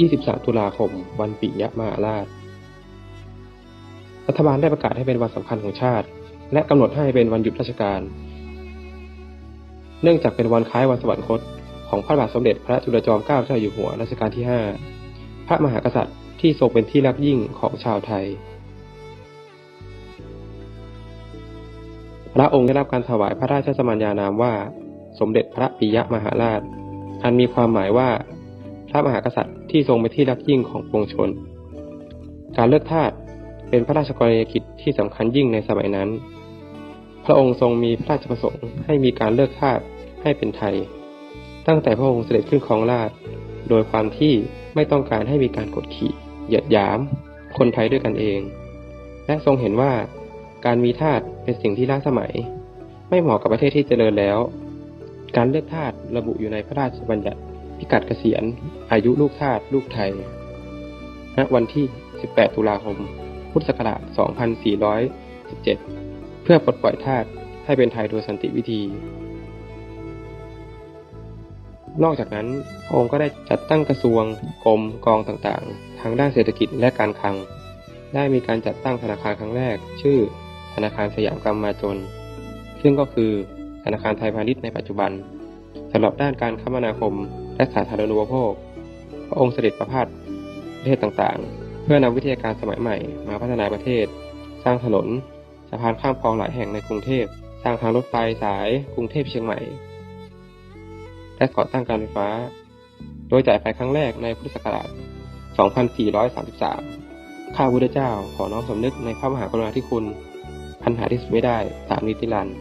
23 ตุลาคม วันปิยมหาราช รัฐบาลได้ประกาศให้เป็นวันสำคัญของชาติ และกำหนดให้เป็นวันหยุดราชการ เนื่องจากเป็นวันคล้ายวันสวรรคต ของพระบาทสมเด็จพระจุลจอมเกล้าเจ้าอยู่หัวรัชกาลที่ 5 พระมหากษัตริย์ที่ทรงเป็นที่รักยิ่งของชาวไทย พระองค์ได้รับการถวายพระราชสมัญญานามว่า สมเด็จพระปิยมหาราช อันมีความหมายว่า พระมหากษัตริย์ที่ทรงเป็นที่รักยิ่งของปวงชน การเลือกทาสเป็นพระราชกรณียกิจที่สำคัญยิ่งในสมัยนั้น พระองค์ทรงมีพระราชประสงค์ให้มีการเลือกทาสให้เป็นไทย ตั้งแต่พระองค์เสด็จขึ้นครองราชย์โดยความที่ไม่ต้องการให้มีการกดขี่เหยียดหยาม คนไทยด้วยกันเอง และทรงเห็นว่าการมีทาสเป็นสิ่งที่ล้าสมัย ไม่เหมาะกับประเทศที่เจริญแล้ว การเลือกทาสระบุอยู่ในพระราชบัญญัติ พิกัดเกษียณ อายุลูกทาสลูกไทย ณ วันที่ 18 ตุลาคม พุทธศักราช 2417 เพื่อปลดปล่อยทาสให้เป็นไทยโดยสันติวิธี นอกจากนั้นพระองค์ก็ได้จัดตั้งกระทรวง กรม กองต่างๆ ทางด้านเศรษฐกิจและการคลัง ได้มีการจัดตั้งธนาคารครั้งแรก ชื่อ ธนาคารสยามกำมาจน ซึ่งก็คือธนาคารไทยพาณิชย์ในปัจจุบันสำหรับด้านการคมนาคม และสาธารณูปโภค พระองค์เสด็จประพาสประเทศต่างๆ เพื่อนำวิทยาการสมัยใหม่มาพัฒนาประเทศ สร้างถนนสะพานข้ามคลองหลายแห่งในกรุงเทพ สร้างทางรถไฟสายกรุงเทพเชียงใหม่ และก่อตั้งการไฟฟ้า โดยจ่ายไฟครั้งแรกในพุทธศักราช 2433 ข้าพุทธเจ้าขอน้อมสำนึกในพระมหากรุณาธิคุณ พันหาที่สุดไม่ได้ สามนิติรันร์